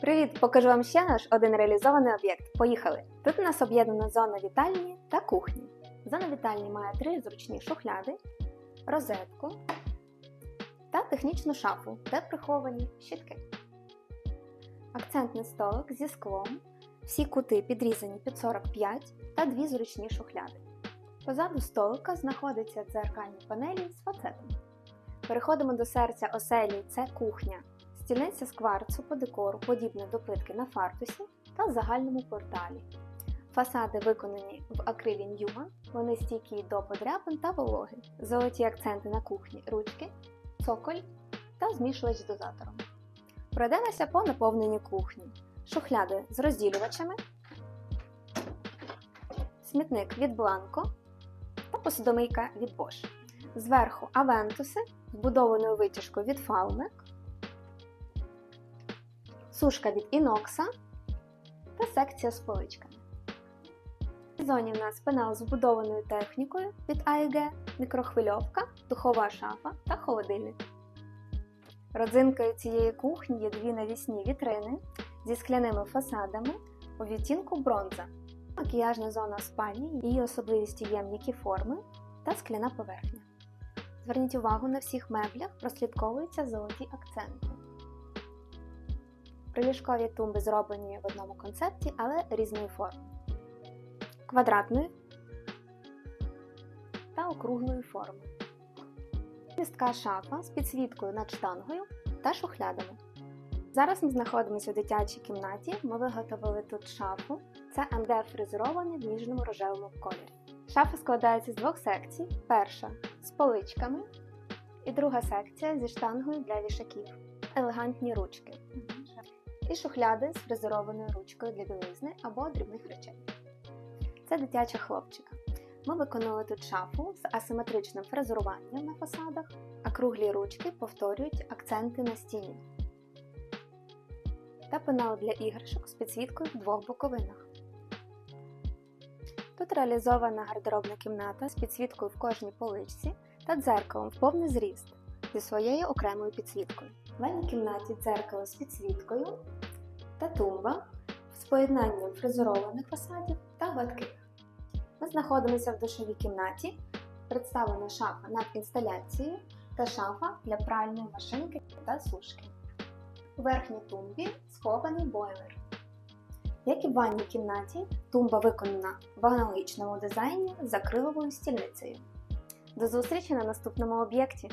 Привіт! Покажу вам ще наш один реалізований об'єкт. Поїхали! Тут у нас об'єднана зона вітальні та кухні. Зона вітальні має три зручні шухляди, розетку та технічну шафу, де приховані щітки. Акцентний столик зі склом, всі кути підрізані під 45 та дві зручні шухляди. Позаду столика знаходяться дзеркальні панелі з фацетом. Переходимо до серця оселі це кухня. Стільниця з кварцу по декору подібна до плитки на фартусі та загальному порталі. Фасади виконані в акрилі Newman, вони стійкі до подряпин та вологи. Золоті акценти на кухні, ручки, цоколь та змішувач з дозатором. Пройдемося по наповненню кухні. Шухляди з розділювачами, смітник від Blanco та посудомийка від Bosch. Зверху авентуси вбудованою витяжкою від Falmec, сушка від Inoxa та секція з поличками. В зоні в нас пенал з вбудованою технікою від AEG, мікрохвильовка, духова шафа та холодильник. Родзинкою цієї кухні є дві навісні вітрини зі скляними фасадами у відтінку бронза, макіяжна зона спальні, її особливістю є м'які форми та скляна поверхня. Зверніть увагу на всіх меблях прослідковуються золоті акценти. Приліжкові тумби зроблені в одному концепті, але різної форми. Квадратної та округлої форми. Містка шафа з підсвіткою над штангою та шухлядами. Зараз ми знаходимося в дитячій кімнаті. Ми виготовили тут шафу. Це МДФ фрезерований в ніжному рожевому кольорі. Шафа складається з двох секцій: перша з поличками, і друга секція зі штангою для вішаків, елегантні ручки. І шухляди з фрезерованою ручкою для білизни або дрібних речей. Це дитяча хлопчика. Ми виконали тут шафу з асиметричним фрезеруванням на фасадах, а круглі ручки повторюють акценти на стіні. Та пенал для іграшок з підсвіткою в двох боковинах. Тут реалізована гардеробна кімната з підсвіткою в кожній поличці та дзеркалом в повний зріст зі своєю окремою підсвіткою. В ванній кімнаті дзеркало з підсвіткою та тумба з поєднанням фрезерованих фасадів та гладких. Ми знаходимося в душовій кімнаті, представлена шафа над інсталяцією та шафа для пральної машинки та сушки. У верхній тумбі схований бойлер. Як і в ванній кімнаті, тумба виконана в аналогічному дизайні з акриловою стільницею. До зустрічі на наступному об'єкті!